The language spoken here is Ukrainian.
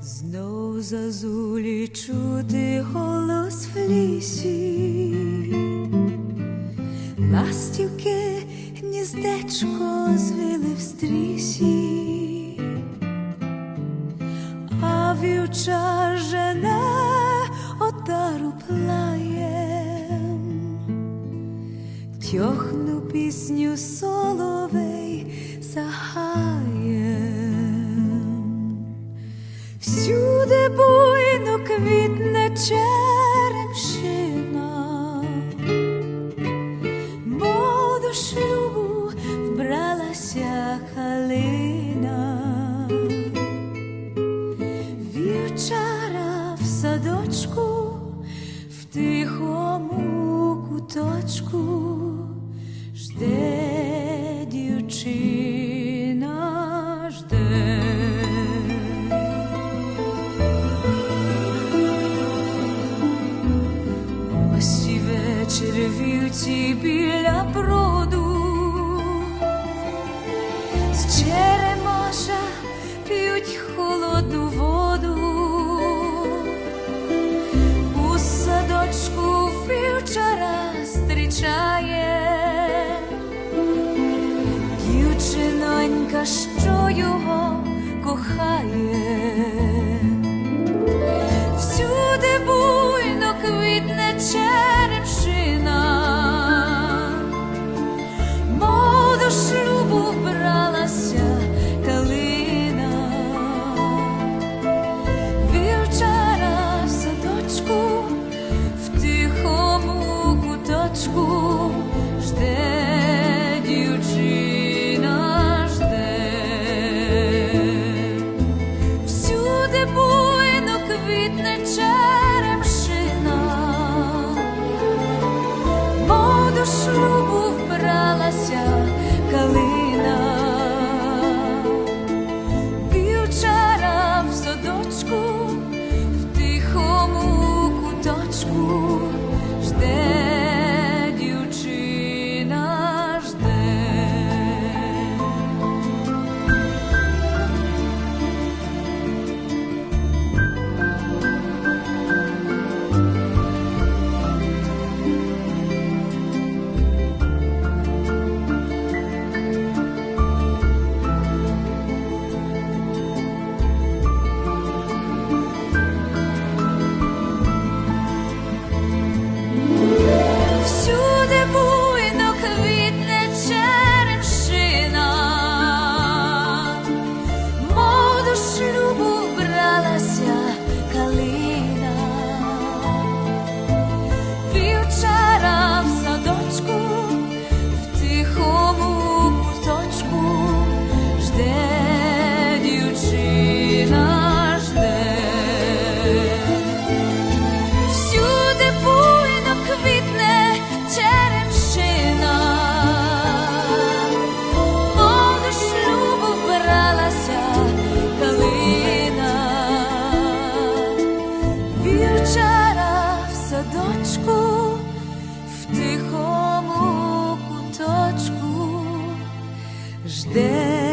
Знов зазулі чути голос в лісі, ластівки гніздечко звили в стрісі, вівча жене отару плає тьохну пісню соловей загаєм. Всюди буйно квітне черемшина, мов до шлюбу вбралася калина, вівчара в садочку, в тихому куточку жінка, що його кохає. falácia. Жде.